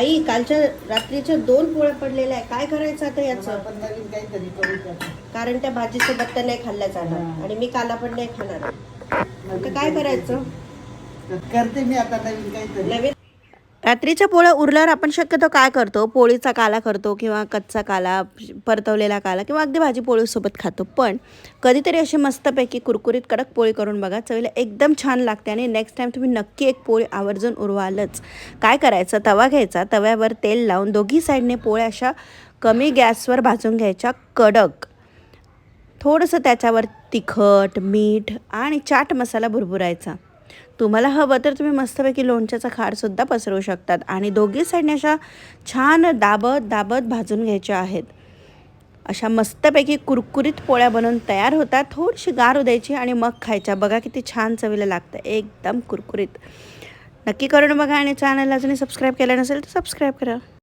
आई कालच्या रात्रीच्या दोन पोळ्या पडलेल्या आहे काय करायचं आता याचं आपण नवीन काहीतरी करू त्याचं. कारण त्या भाजीसोबत तर नाही खाल्ल्या जाणार. आणि मी काला पण नाही खाणार आहे. तर काय करायचं तर करते मी आता नवीन काहीतरी नवीन रात्रीच्या पोळ्या उरल्यावर आपण शक्यतो काय करतो? पोळीचा काला करतो किंवा कच्चा काला परतवलेला काला किंवा अगदी भाजी पोळीसोबत खातो. पण कधीतरी अशी मस्तपैकी कुरकुरीत कडक पोळी करून बघा चवीला एकदम छान लागते आणि नेक्स्ट टाईम तुम्ही नक्की एक पोळी आवर्जून उरवालच. काय करायचं? तवा घ्यायचा. तव्यावर तेल लावून दोघी साईडने पोळ्या अशा कमी गॅसवर भाजून घ्यायच्या. कडक. थोडंसं त्याच्यावर तिखट मीठ आणि चाट मसाला भुरभुरायचा. तुम्हाला हवं तर तुम्ही मस्तपैकी लोणच्याचा खारसुद्धा पसरवू शकतात. आणि दोघी साईडने अशा छान दाबत दाबत भाजून घ्यायच्या आहेत. अशा मस्तपैकी कुरकुरीत पोळ्या बनवून तयार होतात. थोडीशी गार द्यायची आणि मग खायच्या. बघा किती छान चवीला लागतं. एकदम कुरकुरीत. नक्की करून बघा आणि चॅनलला अजूनही सबस्क्राईब केलं नसेल तर सबस्क्राईब करा.